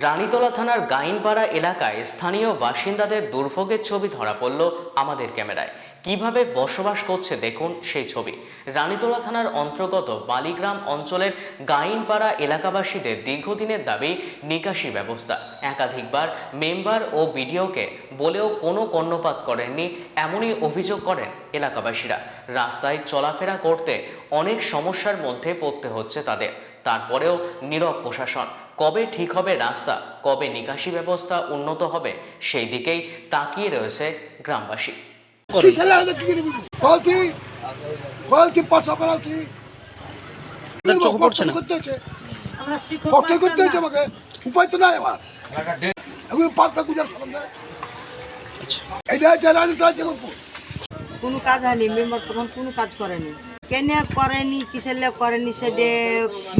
রানীতলা থানার গাইনপাড়া এলাকায় স্থানীয় বাসিন্দাদের দুর্ভোগের ছবি ধরা পড়ল আমাদের ক্যামেরায়। কীভাবে বসবাস করছে দেখুন সেই ছবি। রানীতলা থানার অন্তর্গত বালিগ্রাম অঞ্চলের গাইনপাড়া এলাকাবাসীদের দীর্ঘদিনের দাবি, নিকাশি ব্যবস্থা। একাধিকবার মেম্বার ও বিডিওকে বলেও কোনো কর্ণপাত করেননি, এমনই অভিযোগ করেন এলাকাবাসীরা। রাস্তায় চলাফেরা করতে অনেক সমস্যার মধ্যে পড়তে হচ্ছে তাদের। তারপরেও নীরব প্রশাসন। কবে ঠিক হবে রাস্তা কবে নিকাশি ব্যবস্থা উন্নত হবে সেই দিকেই তাকিয়ে রয়েছে গ্রামবাসী। রাজ্যপুর কোনো কাজ হয়নি মেম্বার প্রধান কোনো কাজ করেনি। কেন করেনি কিসের করেনি সেটা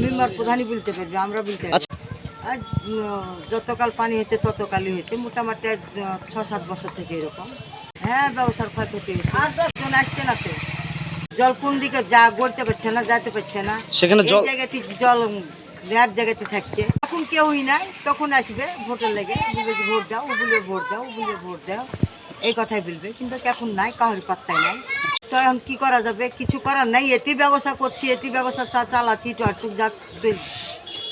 মেম্বার প্রধানই বলতে পারবে আমরা বলতে। আজ যতকাল পানি হয়েছে ততকালই হয়েছে। মোটামুটি আজ ছ সাত বছর থেকে এরকম। হ্যাঁ ব্যবসার ক্ষয়ক্ষতি হয়েছে। আর দশজন আসছে না তো। জল কোন দিকে যা গড়তে পারছে না যেতে পারছে না। সেখানে জল জায়গাতে জল এক জায়গাতে থাকছে। তখন কেউই নাই তখন আসবে ভোটের লেগে। বলবে যে ভোট দাও ও ভোট দাও ও ভোট দাও। এই কথাই বলবে। কিন্তু এখন নাই কাহর পাত্তাই নাই। তো এখন কি করা যাবে? কিছু করার নাই। এটি ব্যবসা করছি এটি ব্যবসা চালাচ্ছি টুক চলছে।